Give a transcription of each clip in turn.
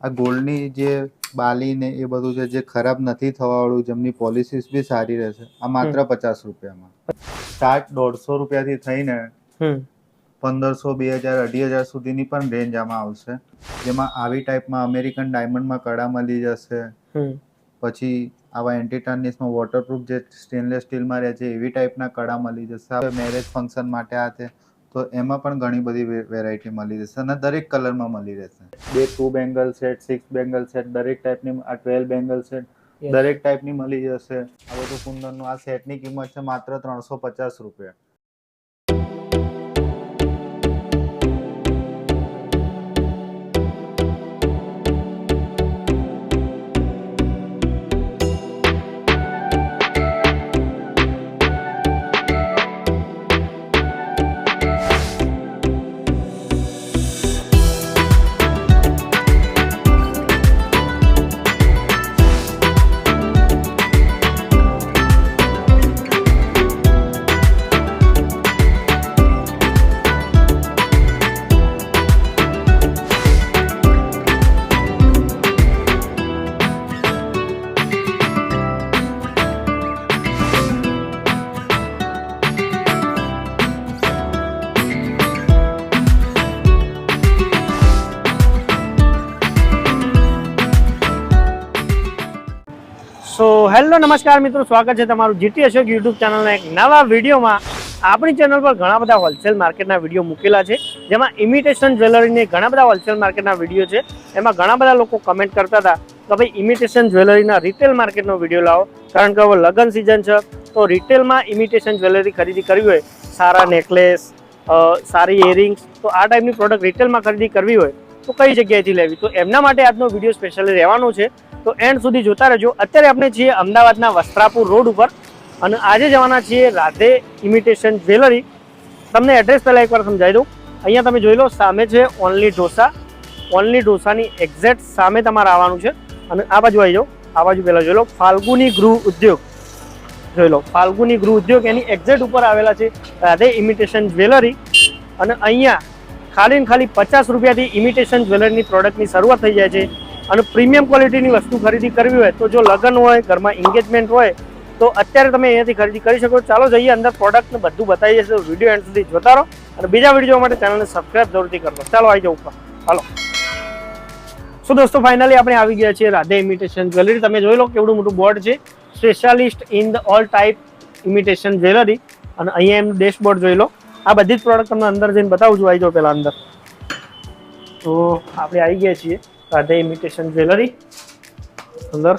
આ ગોલ્ડની જે બાલી ને એ બધું છે જે ખરાબ નથી થવાવાળું જેમની પોલિસીસ બી સારી રહેશે આ માત્ર પચાસ રૂપિયામાં. સ્ટાર્ટ દોઢસો રૂપિયાથી થઈને પંદરસો બે હજાર અઢી હજાર સુધીની પણ રેન્જ આમાં આવશે. જેમાં આવી ટાઈપમાં અમેરિકન ડાયમંડમાં કડા મળી જશે. હમ. પછી આવા એન્ટીટાર્નિસમાં વોટરપ્રૂફ જે સ્ટેનલેસ સ્ટીલમાં રહે છે એવી ટાઈપના કડા મળી જશે. મેરેજ ફંક્શન માટે આ તે તો એમાં પણ ઘણી બધી વેરાયટી મળી રહેશે અને દરેક કલરમાં મળી રહેશે. બે two bangle set six bangle set દરેક ટાઈપની આ ટ્વેલ્વ બેંગલ સેટ. દરેક ટાઈપની મળી જશે. આ બધું કુંદનનું આ સેટની કિંમત છે માત્ર ત્રણસો પચાસ રૂપિયા. નમસ્કાર મિત્રો, સ્વાગત છે તમારું જીટી અશોક યુટ્યુબ ચેનલના એક નવા વિડીયોમાં. આપણી ચેનલ પર ઘણા બધા હોલસેલ માર્કેટના વીડિયો મૂકેલા છે, જેમાં ઇમિટેશન જ્વેલરીને ઘણા બધા હોલસેલ માર્કેટના વીડિયો છે. એમાં ઘણા બધા લોકો કમેન્ટ કરતા હતા કે ભાઈ ઇમિટેશન જ્વેલરીના રિટેલ માર્કેટનો વીડિયો લાવો. કારણ કે હવે લગ્ન સિઝન છે, તો રિટેલમાં ઇમિટેશન જ્વેલરી ખરીદી કરવી હોય. સારા નેકલેસ સારી ઇયરિંગ્સ તો આ ટાઈપની પ્રોડક્ટ રિટેલમાં ખરીદી કરવી હોય, તો કઈ જગ્યાએથી લેવી? તો એમના માટે આજનો વીડિયો સ્પેશિયલી રહેવાનો છે. તો એન્ડ સુધી જોતા રહેજો. અત્યારે આપણે છીએ અમદાવાદના વસ્ત્રાપુર રોડ ઉપર અને આજે જવાના છીએ રાધે ઇમિટેશન જ્વેલરી. તમને એડ્રેસ પહેલાં એકવાર સમજાવી દઉં. અહીંયા તમે જોઈ લો, સામે છે ઓનલી ઢોસા. ઓનલી ઢોસાની એક્ઝેક્ટ સામે તમારે આવવાનું છે. અને આ બાજુ આવી જાઓ. આ બાજુ પહેલાં જોઈ લો, ફાલ્ગુની ગૃહ ઉદ્યોગ. જોઈ લો, ફાલ્ગુની ગૃહ ઉદ્યોગ એની એક્ઝેક્ટ ઉપર આવેલા છે રાધે ઇમિટેશન જ્વેલરી. અને અહીંયા ખાલી ખાલી પચાસ રૂપિયાથી ઇમિટેશન જ્વેલરીની પ્રોડક્ટની શરૂઆત થઈ જાય છે. અને પ્રીમિયમ ક્વોલિટીની વસ્તુ ખરીદી કરવી હોય તો જો લગ્ન હોય, ઘરમાં એન્ગેજમેન્ટ હોય, તો અત્યારે તમે અહીંયાથી ખરીદી કરી શકો. ચાલો જઈએ અંદર પ્રોડક્ટને બધું બતાવીએ છીએ. વીડિયો એન્ડ સુધી જોતા રહો અને બીજા વીડિયો માટે ચેનલને સબસ્ક્રાઈબ જરૂરથી કરજો. ચાલો આવી જાઓ ઉપર. હાલો. સો દોસ્તો ફાઇનલી આપણે આવી ગયા છીએ રાધે ઇમિટેશન જ્વેલરી તમે જોઈ લો કેવડું મોટું બોર્ડ છે. Specialist in the all type imitation jewellery અને અહીંયા એમ ડેશબોર્ડ જોઈ લો. આ બધી જ પ્રોડક્ટ તમને અંદર જઈને બતાવું છું. આવી જાઓ પહેલાં અંદર. તો આપણે આવી ગયા છીએ. રાધે ઇમિટેશન જ્વેલરી અંદર.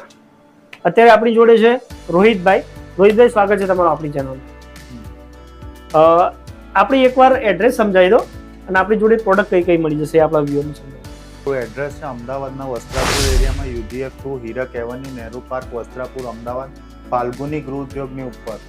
અત્યારે આપણી જોડે છે રોહિતભાઈ. રોહિતભાઈ સ્વાગત છે તમારું આપણી ચેનલ આપણી એકવાર એડ્રેસ સમજાવી દો અને આપણી જોડે પ્રોડક્ટ કઈ કઈ મળી જશે આપણા વ્યૂને સમજાવી. તો એડ્રેસ છે અમદાવાદના વસ્ત્રાપુર એરિયામાં UGF two Hirak avenue Nehru park Vastrapur Ahmedabad Falguni ગૃહ ઉદ્યોગની ઉપર.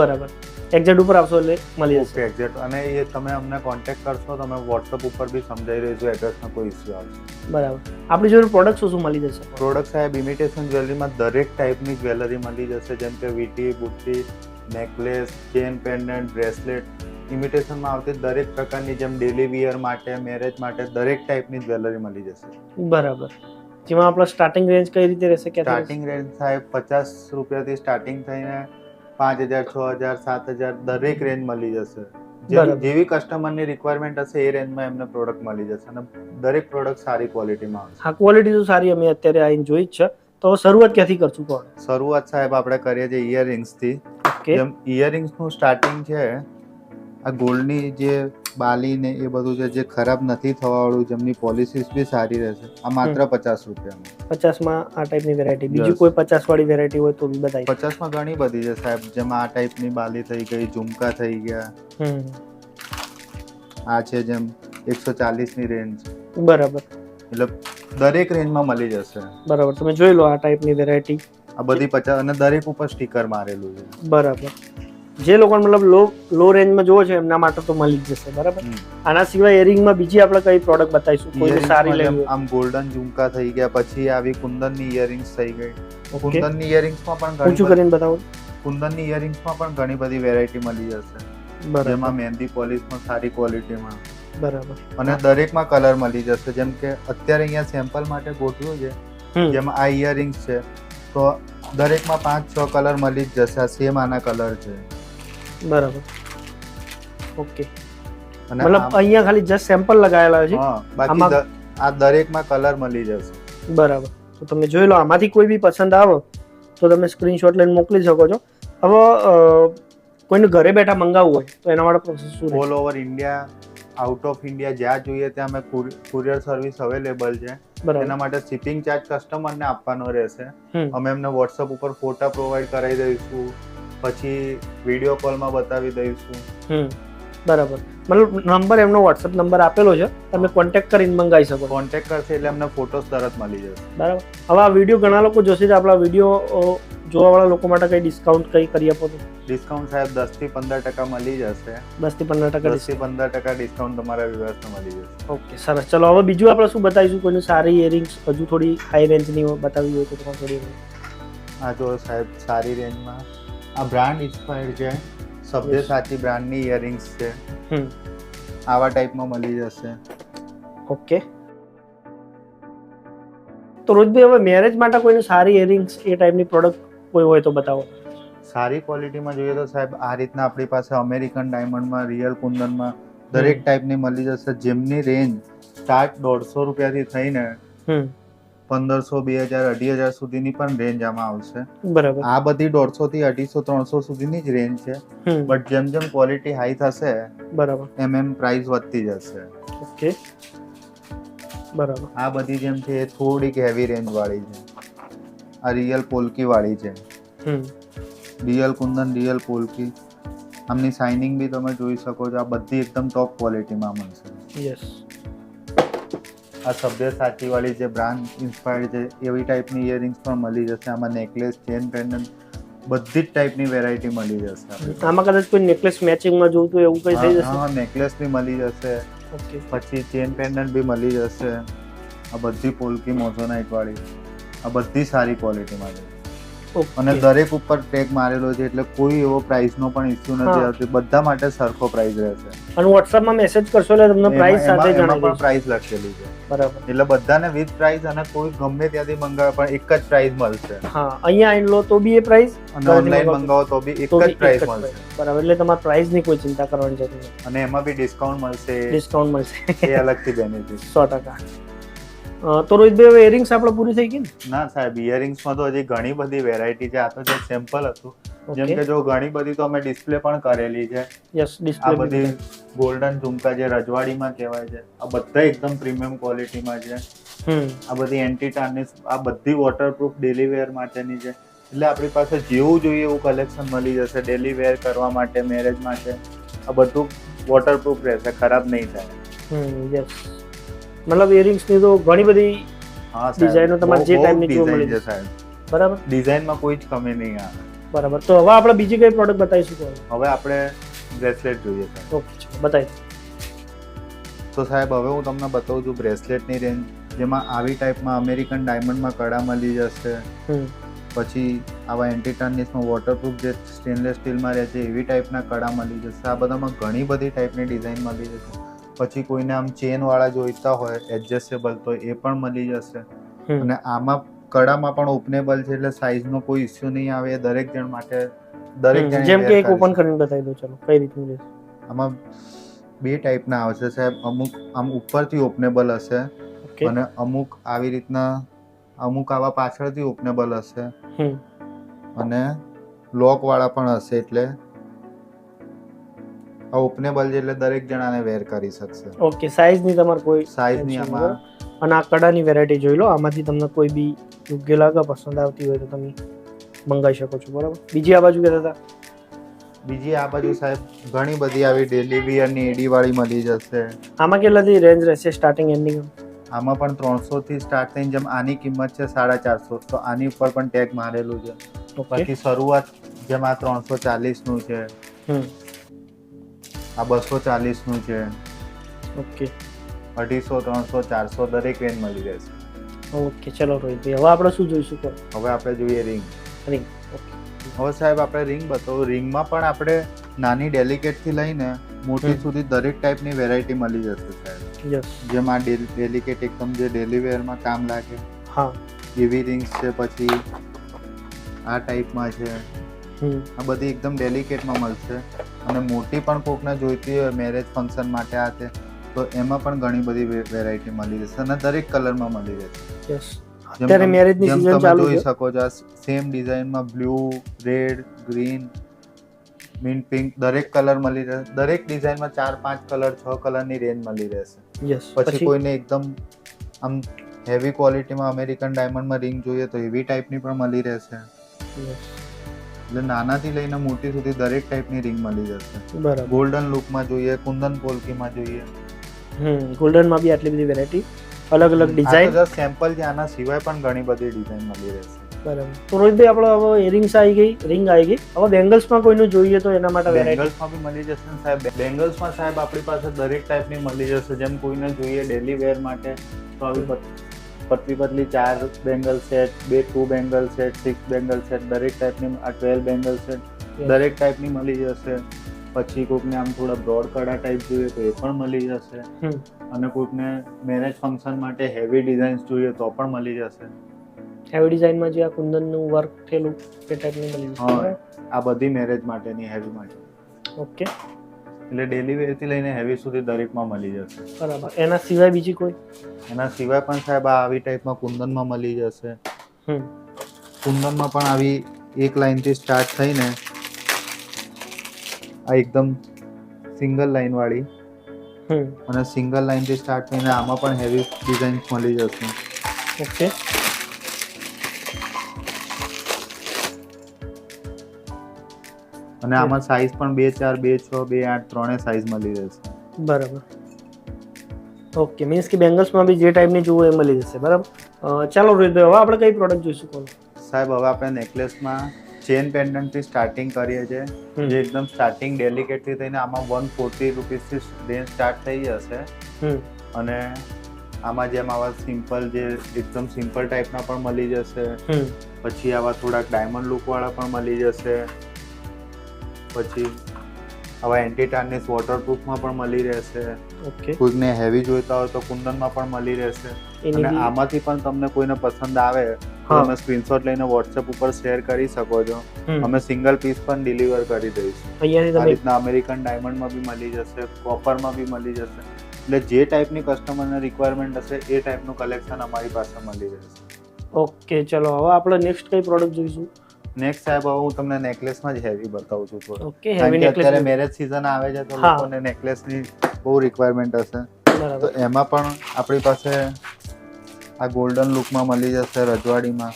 બરાબર. એક્ઝેક્ટ ઉપર આવશો એટલે મળી જશે. એક્ઝેટ એક્ઝેક્ટ અને એ તમે અમને કોન્ટેક્ટ કરશો તમે વોટ્સઅપ ઉપર બી સમજાઈ રહીશું એડ્રેસનો કોઈ ઇસ્યુ આવશે. બરાબર. આપણી જોડે પ્રોડક્ટ શું શું મળી જશે? પ્રોડક્ટ સાહેબ ઇમિટેશન જ્વેલરીમાં દરેક ટાઈપની જ્વેલરી મળી જશે જેમ કે વીટી બુટ્ટી નેકલેસ ચેન પેન્ડન્ટ બ્રેસલેટ ઇમિટેશનમાં આવતી દરેક પ્રકારની જેમ ડેલી વિયર માટે મેરેજ માટે દરેક ટાઈપની જ્વેલરી મળી જશે. બરાબર. જેમાં આપણો સ્ટાર્ટિંગ રેન્જ કઈ રીતે રહેશે? કે સ્ટાર્ટિંગ રેન્જ સાહેબ પચાસ રૂપિયાથી સ્ટાર્ટિંગ થઈને પાંચ હજાર છ હજાર સાત હજાર દરેક રેન્જ મળી જશે. જેવી કસ્ટમરની રિક્વાયરમેન્ટ હશે એ રેન્જમાં એમને પ્રોડક્ટ મળી જશે અને દરેક પ્રોડક્ટ સારી ક્વોલિટીમાં આવશે. હા ક્વોલિટી તો સારી અમે અત્યારે આઈને જોઈ જ છે. તો શરૂઆત ક્યાંથી કરશું કોણ? શરૂઆત સાહેબ આપણે કરીએ છીએ ઇયરિંગ્સથી જેમ ઇયરિંગ્સનું સ્ટાર્ટિંગ છે આ ગોલ્ડની જે બાલી ને એ બધું છે જે ખરાબ નથી થવાવાળું જેમની પોલિસીસ બી સારી રહેશે આ માત્ર પચાસ રૂપિયામાં. પચાસમાં આ ટાઈપની વેરાયટી બીજી કોઈ પચાસ વાળી વેરાયટી હોય તો બી બધા પચાસમાં ઘણી બધી છે સાહેબ જેમાં આ ટાઈપની બાલી થઈ ગઈ ઝુમકા થઈ ગયા. હમ. આ છે જેમ એકસો ચાલીસની રેન્જ બરાબર. એટલે દરેક રેન્જમાં મળી જશે. બરાબર. તમે જોઈ લો આ ટાઈપની વેરાયટી આ બધી પચાસ અને દરેક ઉપર સ્ટીકર મારેલું છે. બરાબર. જે લોકોને મતલબ લો લો રેન્જમાં જોવો છે એમના માટે તો મળી જ જશે બરાબર? આના સિવાય એરિંગમાં બીજી આપણે કઈ પ્રોડક્ટ બતાવીશું? કોઈ સારી લેવી આમ ગોલ્ડન ઝુમકા થઈ ગયા પછી આવી કુંદનની ઇયરિંગ્સ થઈ ગઈ. કુંદનની ઇયરિંગ્સમાં પણ ઘણી ઊંચું કરીને બતાવો. કુંદનની ઇયરિંગ્સમાં પણ ઘણી બધી વેરાયટી મળી જશે. જેમાં મહેંદી પોલિશમાં સારી ક્વોલિટીમાં બરાબર. અને દરેકમાં કલર મળી જશે. જેમ કે અત્યારે અહીંયા સેમ્પલ માટે ગોઠવ્યું છે જેમાં આ ઇયરિંગ્સ છે. તો દરેકમાં પાંચ છ કલર મળી જ જશે આ સેમ આના કલર છે. બરાબર. ઓકે મતલબ અહીંયા ખાલી જસ્ટ સેમ્પલ લગાવેલા છે. બાકી આ દરેકમાં કલર મળી જશે. બરાબર. તો તમે જોઈ લો આમાંથી કોઈ બી પસંદ આવે તો તમે સ્ક્રીનશોટ લઈને મોકલી શકો છો. હવે કોઈને ઘરે બેઠા મંગાવવું હોય તો એના માટે પ્રોસેસ શું all over India out of India જ્યાં જોઈએ ત્યાં અમે કુરિયર સર્વિસ અવેલેબલ છે. એના માટે શિપિંગ ચાર્જ કસ્ટમરને આપવાનો રહેશે. અમે એમને વોટ્સઅપ ઉપર ફોટા પ્રોવાઈડ કરાવી દઈશું. પછી વીડિયો કોલમાં બતાવી દઈશું. બરાબર. મતલબ નંબર એમનો વોટ્સઅપ નંબર આપેલો છે તમે કોન્ટેક્ટ કરીને મંગાવી શકો. કોન્ટેક્ટ કરશે એટલે અમને ફોટોસ તરત મળી જશે. બરાબર. હવે આ વીડિયો ઘણા લોકો જોશે તો આપણા વીડિયો જોવાવાળા લોકો માટે કંઈ ડિસ્કાઉન્ટ કંઈ કરી આપો તો? ડિસ્કાઉન્ટ સાહેબ દસથી પંદર ટકા મળી જશે. દસથી પંદર ટકા દસથી પંદર ટકા ડિસ્કાઉન્ટ તમારા વ્યવસ્થા મળી જશે. ઓકે સરસ. ચલો હવે બીજું આપણે શું બતાવીશું? કોઈનું સારી ઇયરિંગ્સ હજુ થોડી હાઈ રેન્જની બતાવી હોય તો થોડી આ જો સાહેબ સારી રેન્જમાં આ બ્રાન્ડ ઇન્સ્પાયર્ડ છે. સભ્ય સાચી બ્રાન્ડની ઇયરિંગ્સ છે. હમ. આવા ટાઈપમાં મળી જશે. ઓકે તો રોજભાઈ હવે મેરેજ માટે કોઈને સારી ઇયરિંગ્સ એ ટાઈપની પ્રોડક્ટ કોઈ હોય તો બતાવો. સારી ક્વોલિટીમાં જોઈએ તો સાહેબ આ રીતના આપણી પાસે અમેરિકન ડાયમંડમાં રિયલ કુંદનમાં દરેક ટાઈપની મળી જશે. જેમની રેન્જ સ્ટાર્ટ દોઢસો રૂપિયાથી થઈને હમ. પંદરસો બે હજાર અઢી હજાર સુધીની પણ રેન્જ આમાં આવશે. બરાબર. આ બધી દોઢસો થી અઢીસો ત્રણસો સુધીની જ રેન્જ છે. હમ. બટ જેમ જેમ ક્વોલિટી હાઈ થશે બરાબર. એમ એમ પ્રાઇસ વધતી જશે. ઓકે. બરાબર. આ બધી જેમ છે એ થોડીક હેવી રેન્જ વાળી છે. આ રિયલ પોલકી વાળી છે. હમ. Real kundan real polki. આમની શાઇનિંગ બી તમે જોઈ શકો છો. આ બધી એકદમ ટોપ ક્વોલિટીમાં મળશે. યસ આ સભ્ય સાચીવાળી જે બ્રાન્ડ ઇન્સ્પાયર્ડ છે એવી ટાઈપની ઇયરિંગ્સ પણ મળી જશે. આમાં નેકલેસ ચેન પેન્ડન્ટ બધી જ ટાઈપની વેરાયટી મળી જશે આમાં કદાચ કોઈ નેકલેસ મેચિંગમાં જોઉં તો એવું કંઈ થઈ જશે? હા નેકલેસ બી મળી જશે. પછી ચેન પેન્ડન્ટ બી મળી જશે. આ બધી પોલકી મોઝોનાઇટ વાળી. આ બધી સારી ક્વોલિટીમાં છે. અને દરેક ઉપર ટેગ મારેલો છે એટલે કોઈ એવો પ્રાઇસનો પણ ઇસ્યુ નથી આવતો. બધા માટે સરખો પ્રાઇસ રહેશે. અને વોટ્સઅપમાં મેસેજ કરશો એટલે તમને પ્રાઇસ સાથે જણાવી પણ પ્રાઇસ લખેલી છે. બરાબર. એટલે બધાને વિથ પ્રાઇસ અને કોઈ ગમે ત્યાંથી મંગાવે પણ એક જ પ્રાઇસ મળશે. હા અહીંયા આવીને લો તો બી એ પ્રાઇસ અને ઓનલાઈન મંગાવો તો બી એક જ પ્રાઇસ મળશે. બરાબર એટલે તમારે પ્રાઇસની કોઈ ચિંતા કરવાની જરૂર નથી. અને એમાં બી ડિસ્કાઉન્ટ મળશે. ડિસ્કાઉન્ટ મળશે. એ અલગથી બેનિફિટ સો ટકા. અ, તો રોહિતભાઈ હવે ઇયરિંગ્સ આપણે પૂરી થઈ ગઈ ને? ના સાહેબ ઇયરિંગ્સમાં તો હજી ઘણી બધી વેરાયટી છે. આ તો જે સેમ્પલ હતું. જેમ કે જો ઘણી બધી તો અમે ડિસ્પ્લે પણ કરેલી છે. યસ આ બધી ગોલ્ડન ઝુમકા જે રજવાડીમાં કહેવાય છે. આ બધા એકદમ પ્રીમિયમ ક્વોલિટીમાં છે. આ બધી એન્ટી ટાર્નિશ આ બધી વોટરપ્રૂફ ડેલી વેર માટેની છે. એટલે આપણી પાસે જેવું જોઈએ એવું કલેક્શન મળી જશે. ડેલી વેર કરવા માટે મેરેજ માટે. આ બધું વોટરપ્રૂફ રહેશે ખરાબ નહીં થાય. યસ મતલબ ઇયરિંગ્સની તો ઘણી બધી ડિઝાઇનો તમારે જે type ની જોવા મળી જશે. સાહેબ. બરાબર? ડિઝાઇનમાં કોઈ જ કમી નહીં આવે. બરાબર. તો હવે આપણે બીજી કઈ પ્રોડક્ટ બતાવીશું હવે આપણે બ્રેસલેટ જોઈએ સાહેબ. ઓકે બતાવી તો સાહેબ હવે હું તમને બતાવું છું બ્રેસલેટની રેન્જ જેમાં આવી ટાઈપમાં અમેરિકન ડાયમંડમાં કડા મળી જશે. પછી આવા એન્ટી ટર્નિસમાં વોટરપ્રૂફ જે સ્ટેનલેસ સ્ટીલમાં રહે છે એવી ટાઈપના કડા મળી જશે. આ બધામાં ઘણી બધી ટાઈપની ડિઝાઇન મળી જશે. પછી કોઈને આમ ચેન વાળા જોઈતા હોય એડજસ્ટેબલ તો એ પણ મળી જશે. અને આમાં કડામાં પણ ઓપનેબલ છે એટલે સાઈઝનો કોઈ ઇસ્યુ નહીં આવે દરેક જણ માટે દરેક જણ જેમ કે એક ઓપન કરીને બતાવી દો ચલો કઈ રીતનું રહેશે આમાં બે ટાઈપના આવશે સાહેબ. અમુક આમ ઉપરથી ઓપનેબલ હશે અને અમુક આવી રીતના અમુક આવા પાછળથી ઓપનેબલ હશે. અને લોક વાળા પણ હશે એટલે આ ઓપનેબલ છે એટલે દરેક જણાને વેર કરી શકશે. ઓકે સાઇઝની તમારે કોઈ સાઈઝની tension આમાં. અને આ કડાની વેરાયટી જોઈ લો આમાંથી તમને કોઈ બી યોગ્ય લાગે પસંદ આવતી હોય તો તમે મંગાવી શકો છો બરાબર? બીજી આ બાજુ કહેતા હતા? બીજી આ બાજુ સાહેબ ઘણી બધી આવી ડેલી વિયરની એડી વાળી મળી જશે. આમાં કેટલાથી રેન્જ રહેશે સ્ટાર્ટિંગ એન્ડિંગ આમાં પણ ત્રણસો થી સ્ટાર્ટ થઈને જેમ આની કિંમત છે સાડા ચારસો તો આની ઉપર પણ ટેગ મારેલું છે. પછી શરૂઆત જેમ આ ત્રણસો ચાલીસનું છે. હમ. આ બસો ચાલીસનું છે. ઓકે. અઢીસો ત્રણસો ચારસો દરેક રેન્જ મળી રહેશે. ઓકે ચલો રોહિતભાઈ હવે આપણે શું જોઈશું કહો? હવે આપણે જોઈએ રિંગ રિંગ હવે સાહેબ આપણે રિંગ બતાવો. રિંગમાં પણ આપણે નાની ડેલિકેટથી લઈને મોટી સુધી દરેક ટાઈપની વેરાયટી મળી જશે સાહેબ. જેમાં ડેલિકેટ એકદમ જે ડેલી વેરમાં કામ લાગે. હા. એવી રિંગ્સ છે પછી આ ટાઈપમાં છે. આ બધી એકદમ ડેલિકેટમાં મળશે. અને મોટી પણ કોકને જોઈતી હોય મેરેજ ફંક્શન માટે આ તે તો એમાં પણ ઘણી બધી વેરાયટી મળી જશે અને દરેક કલરમાં મળી જશે અત્યારે મેરેજની ચાલુ જોઈ શકો છો સેમ ડિઝાઇનમાં blue red green mint pink દરેક કલર મળી રહેશે. દરેક ડિઝાઇનમાં ચાર પાંચ કલર છ કલરની રેન્જ મળી રહેશે. પછી કોઈને એકદમ આમ હેવી ક્વોલિટીમાં અમેરિકન ડાયમંડમાં રિંગ જોઈએ તો એવી ટાઈપની પણ મળી રહેશે. એટલે નાનાથી લઈને મોટી સુધી દરેક ટાઈપની રિંગ મળી જશે. બરાબર. ગોલ્ડન લુકમાં જોઈએ કુંદન પોલકીમાં જોઈએ. હમ ગોલ્ડનમાં બી આટલી બધી વેરાયટી અલગ અલગ ડિઝાઇન સેમ્પલ છે આના સિવાય પણ ઘણી બધી ડિઝાઇન મળી રહેશે. બરાબર. તો રોહિતભાઈ આપણો હવે ઇયરિંગ્સ આવી ગઈ રિંગ આવી ગઈ. હવે બેંગલ્સમાં કોઈનું જોઈએ તો એના માટે બેંગલ્સમાં બી મળી જશે ને સાહેબ. બેંગલ્સમાં સાહેબ આપણી પાસે દરેક ટાઈપની મળી જશે. જેમ કોઈને જોઈએ ડેલી વેર માટે તો આવી પતલી પતલી ચાર બેંગલ સેટ બે two bangle set six bangle set દરેક ટાઈપની આ ટ્વેલ્વ બેંગલ સેટ દરેક ટાઈપની મળી જશે. પછી કોઈકને આમ થોડા બ્રોડ કડા ટાઈપ જોઈએ તો એ પણ મળી જશે. અને કોઈકને મેરેજ ફંક્શન માટે હેવી ડિઝાઇન્સ જોઈએ તો પણ મળી જશે. હેવી ડિઝાઇનમાં જે આ કુંદનનું વર્ક થયેલું એ ટાઈપની મળી હા જશે આ બધી મેરેજ માટેની હેવી માટે. ઓકે એટલે ડેલી વેરથી લઈને હેવી સુધી દરેકમાં મળી જશે. બરાબર. એના સિવાય બીજી કોઈ? એના સિવાય પણ સાહેબ આ આવી ટાઈપમાં કુંદનમાં મળી જશે. કુંદનમાં પણ આવી એક લાઈનથી સ્ટાર્ટ થઈને આ એકદમ સિંગલ લાઈન વાળી અને સિંગલ લાઈનથી સ્ટાર્ટ થઈને આમાં પણ હેવી ડિઝાઇન મળી જશે. ઓકે. અને આમાં સાઈઝ પણ બે ચાર બે છ બે આઠ ત્રણે સાઈઝ મળી રહેશે. બરાબર. ઓકે મીન્સ કે બેંગલ્સમાં બી જે ટાઈપની જોવું એ મળી જશે બરાબર? ચાલો રોહિતભાઈ હવે આપણે કઈ પ્રોડક્ટ જોઈશું કોણ? સાહેબ હવે આપણે નેકલેસમાં ચેન પેન્ડન્ટથી સ્ટાર્ટિંગ કરીએ છીએ જે એકદમ સ્ટાર્ટિંગ ડેલિકેટથી થઈને આમાં વન ફોર્ટી રૂપીસથી રેન્જ સ્ટાર્ટ થઈ જશે. અને આમાં જેમ આવા સિમ્પલ જે એકદમ સિમ્પલ ટાઈપના પણ મળી જશે. પછી આવા થોડાક ડાયમંડ લુકવાળા પણ મળી જશે. પછી આવા એન્ટી ટાર્નિશ વોટરપ્રૂફમાં પણ મળી રહેશે. ઓકે કોઈને હેવી જોઈતા હોય તો કુંદનમાં પણ મળી રહેશે. અને આમાંથી પણ તમને કોઈને પસંદ આવે તો તમે સ્ક્રીનશોટ લઈને WhatsApp ઉપર શેર કરી શકો છો. અમે સિંગલ પીસ પણ ડિલિવર કરી દઈશું. અહીંયાથી આ રીતના અમેરિકન ડાયમંડમાં બી મળી જશે કોપરમાં બી મળી જશે. એટલે જે ટાઈપની કસ્ટમરને રિક્વાયરમેન્ટ હશે એ ટાઈપનું કલેક્શન અમારી પાસે મળી રહેશે. ઓકે ચલો હવે આપણે નેક્સ્ટ કઈ પ્રોડક્ટ જોઈશું? નેક્સ્ટ સાહેબ હવે હું તમને નેકલેસમાં જ હેવી બતાવું છું. ઓકે હેવી નેકલેસ અત્યારે મેરેજ સીઝન આવે છે તો. લોકોને નેકલેસની બહુ રિક્વાયરમેન્ટ હશે. તો એમાં પણ આપણી પાસે આ ગોલ્ડન લુકમાં મળી જશે રજવાડીમાં.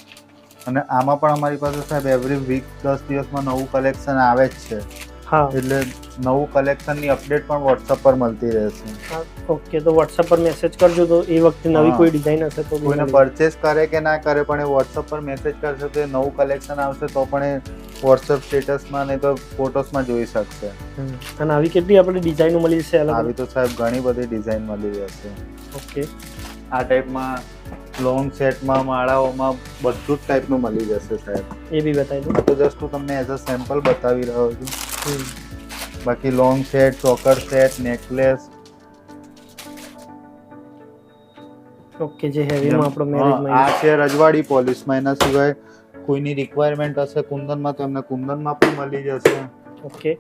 અને આમાં પણ અમારી પાસે સાહેબ એવરી વીક દસ દિવસમાં નવું કલેક્શન આવે જ છે. એટલે નવું કલેક્શનની અપડેટ પણ વોટ્સઅપ પર મળતી રહેશે. ઓકે તો વોટ્સઅપ પર મેસેજ કરજો તો એ વખતે નવી કોઈ ડિઝાઇન હશે તો કોઈને પરચેસ કરે કે ના કરે પણ એ વોટ્સઅપ પર મેસેજ કરશે તો નવું કલેક્શન આવશે તો પણ એ વોટ્સઅપ સ્ટેટસમાં નહીં તો ફોટોસમાં જોઈ શકશે. અને આવી કેટલી આપણે ડિઝાઇનો મળી જશે આવી તો સાહેબ ઘણી બધી ડિઝાઇન મળી જશે ઓકે આ ટાઈપમાં લોંગ સેટમાં માળાઓમાં બધું જ ટાઈપનું મળી જશે સાહેબ. એ બી બતાવી દઉં તો જસ્ટ હું તમને એઝ અ સેમ્પલ બતાવી રહ્યો છું. બાકી long set choker set necklace okay જે હેવીમાં આપણો મેરેજમાં આ છે રજવાડી પોલિશમાં એના સિવાય કોઈની રિક્વાયરમેન્ટ હશે કુંદનમાં તો એમને કુંદનમાં પણ મળી જશે. ઓકે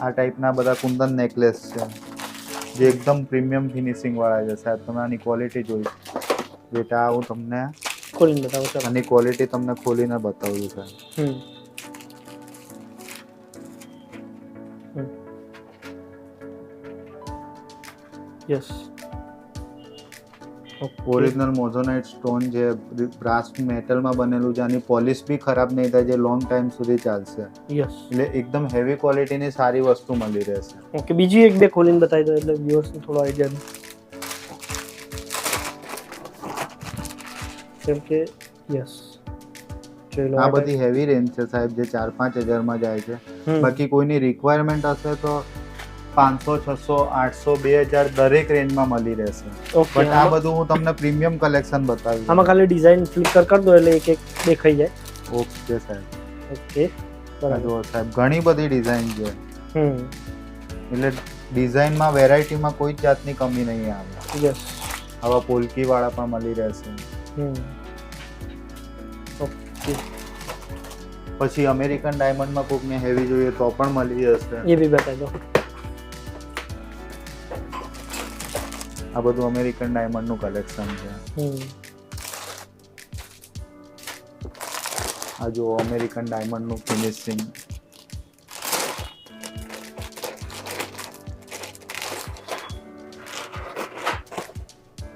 આ ટાઈપના બધા કુંદન નેકલેસ છે. જે એકદમ પ્રીમિયમ ફિનિશિંગ વાળા છે. સાહેબ તમે આની ક્વોલિટી જોઈ. બેટા હું તમને ખોલીને બતાવું છું આની ક્વોલિટી તમને ખોલીને બતાવું છું સાહેબ યસ ઓરિજિનલ મોઝોનાઇટ સ્ટોન જે બ્રાસ મેટલમાં બનેલું છે આની પોલિશ બી ખરાબ નહીં થાય જે લોંગ ટાઈમ સુધી ચાલશે. યસ એટલે એકદમ હેવી ક્વોલિટીની સારી વસ્તુ મળી રહેશે. ઓકે બીજી એક બે ખોલીને બતાવી દો એટલે વ્યૂઅર્સને થોડો આઈડિયા કેમ કે યસ આ બધી હેવી રેન્જ છે સાહેબ જે ચાર પાંચ હજારમાં જાય છે. બાકી કોઈની રિક્વાયરમેન્ટ હશે તો પાંચસો છસો આઠસો બે હજાર દરેક રેન્જમાં મળી રહેશે. બટ આ બધું હું તમને પ્રીમિયમ કલેક્શન બતાવી આમાં ખાલી ડિઝાઇન ક્લિક કરી દો એટલે એક એક દેખાઈ જાય. ઓકે સાહેબ. ઓકે બરાબર. સાહેબ. ઘણી બધી ડિઝાઇન છે. એટલે ડિઝાઇનમાં વેરાયટીમાં કોઈ જ જાતની કમી નહીં આવે. યસ આવા પોલકી વાળા પણ મળી રહેશે. ઓકે પછી અમેરિકન ડાયમંડમાં કોકને હેવી જોઈએ તો પણ મળી જશે. એ બી બતાવી દો. આ બધું અમેરિકન ડાયમંડનું કલેક્શન છે. આ જો અમેરિકન ડાયમંડનું ફિનિશિંગ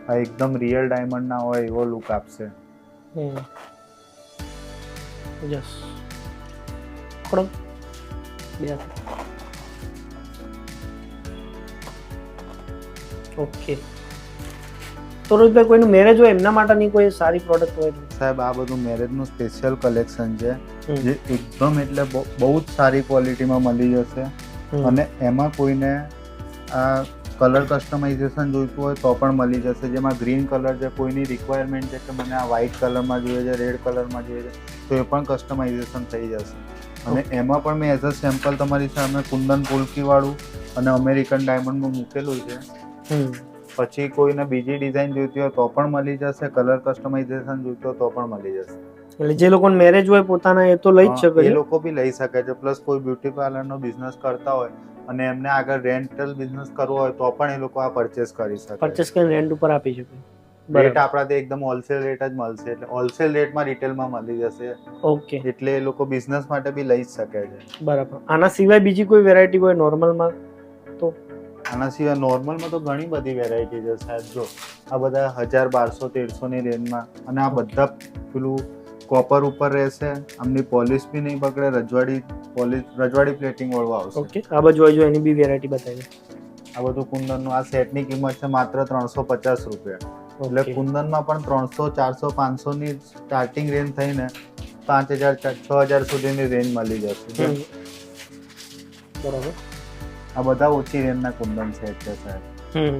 આ એકદમ રિયલ ડાયમંડ ના હોય એવો લુક આપશે. યસ પકડો બે ઓકે તો રોજભાઈ કોઈનું મેરેજ હોય એમના માટેની કોઈ સારી પ્રોડક્ટ હોય? સાહેબ આ બધું મેરેજનું સ્પેશિયલ કલેક્શન છે જે એકદમ એટલે બહુ જ સારી ક્વોલિટીમાં મળી જશે. અને એમાં કોઈને આ કલર કસ્ટમાઇઝેશન જોઈતું હોય તો પણ મળી જશે. જેમાં ગ્રીન કલર છે કોઈની રિક્વાયરમેન્ટ છે કે મને આ વ્હાઇટ કલરમાં જોઈએ છે રેડ કલરમાં જોઈએ છે તો એ પણ કસ્ટમાઇઝેશન થઈ જશે. અને એમાં પણ મેં એઝ અ સેમ્પલ તમારી સામે કુંદન પુલકીવાળું અને અમેરિકન ડાયમંડનું મૂકેલું છે. પછી કોઈને બીજી ડિઝાઇન જોઈતી હોય તો પણ મળી જશે કલર કસ્ટમાઇઝેશન જોઈતું હોય તો પણ મળી જશે. એટલે જે લોકોને મેરેજ હોય પોતાના એ તો લઈ જ શકે એ લોકો બી લઈ શકે છે. પ્લસ કોઈ બ્યુટી પાર્લરનો બિઝનેસ કરતા હોય અને એમને આગળ રેન્ટલ બિઝનેસ કરવો હોય તો પણ એ લોકો આ પરચેસ કરી શકે. પરચેસ કરીને રેન્ટ ઉપર આપી શકે. રેટ આપણા તે એકદમ હોલસેલ રેટ જ મળશે. એટલે હોલસેલ રેટમાં રિટેલમાં મળી જશે. ઓકે એટલે એ લોકો બિઝનેસ માટે બી લઈ જ શકે છે. બરાબર. આના સિવાય બીજી કોઈ વેરાયટી હોય નોર્મલમાં આના સિવાય નોર્મલમાં તો ઘણી બધી વેરાયટી છે સાહેબ. જો આ બધા હજાર બારસો તેરસોની રેન્જમાં અને આ બધા પેલું કોપર ઉપર રહેશે આમની પોલિશ બી નહીં પકડે રજવાડી પોલિશ રજવાડી પ્લેટિંગ વાળું આવશે. ઓકે આ બાજુ જોઈ એની બી વેરાયટી બતાવી આ બધું કુંદનનું આ સેટની કિંમત છે માત્ર ત્રણસો પચાસ રૂપિયા. એટલે કુંદનમાં પણ ત્રણસો ચારસો પાંચસોની સ્ટાર્ટિંગ રેન્જ થઈને પાંચ હજાર છ હજાર સુધીની રેન્જ મળી જશે. બરાબર. આ બધા ઓછી રેન્જના કુંદન છે છે સાહેબ. હમ.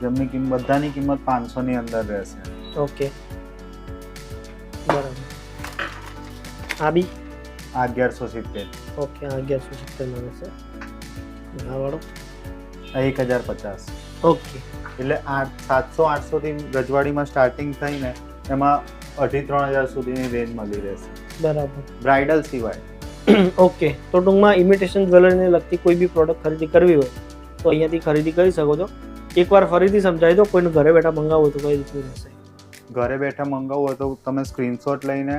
જેમની કિંમત બધાની કિંમત પાંચસોની અંદર રહેશે. ઓકે. બરાબર. આ બી? અગિયારસો સિત્તેર. ઓકે અગિયારસો સિત્તેરમાં રહેશે. વાળો? એક હજાર પચાસ. ઓકે. એટલે આઠ સાતસો આઠસોથી રજવાડીમાં સ્ટાર્ટિંગ થઈને એમાં અઢી ત્રણ હજાર સુધીની રેન્જ મળી રહેશે. બરાબર. બ્રાઇડલ સિવાય. ઓકે તો ટૂંકમાં ઇમિટેશન જ્વેલરીને લગતી કોઈ બી પ્રોડક્ટ ખરીદી કરવી હોય, તો અહીંયાથી ખરીદી કરી શકો છો. એકવાર ફરીથી સમજાવી દો, કોઈને ઘરે બેઠા મંગાવવું તો કઈ રીતનું રહેશે? ઘરે બેઠા મંગાવવું હોય તો તમે સ્ક્રીનશોટ લઈને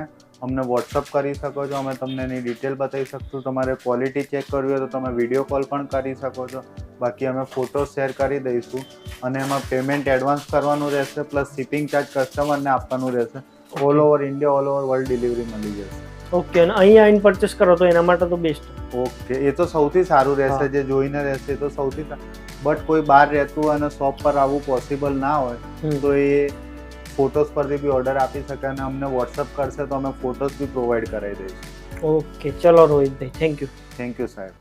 અમને વોટ્સઅપ કરી શકો છો, અમે તમને એની ડિટેલ બતાવી શકશું. તમારે ક્વોલિટી ચેક કરવી હોય તો તમે વીડિયો કોલ પણ કરી શકો છો. બાકી અમે ફોટો શેર કરી દઈશું અને એમાં પેમેન્ટ એડવાન્સ કરવાનું રહેશે પ્લસ શિપિંગ ચાર્જ કસ્ટમરને આપવાનું રહેશે. All over India all over world delivery મળી જશે. ઓકે અને અહીંયા આવીને પરચેસ કરો તો એના માટે તો બેસ્ટ ઓકે એ તો સૌથી સારું રહેશે જે જોઈને રહેશે એ તો સૌથી બટ કોઈ બહાર રહેતું અને શોપ પર આવવું પોસિબલ ના હોય તો એ ફોટોસ પરથી બી ઓર્ડર આપી શકે અને અમને વોટ્સઅપ કરશે તો અમે ફોટોસ બી પ્રોવાઈડ કરાવી દઈશું. ઓકે ચલો રોહિતભાઈ થેન્ક યુ થેન્ક યુ સાહેબ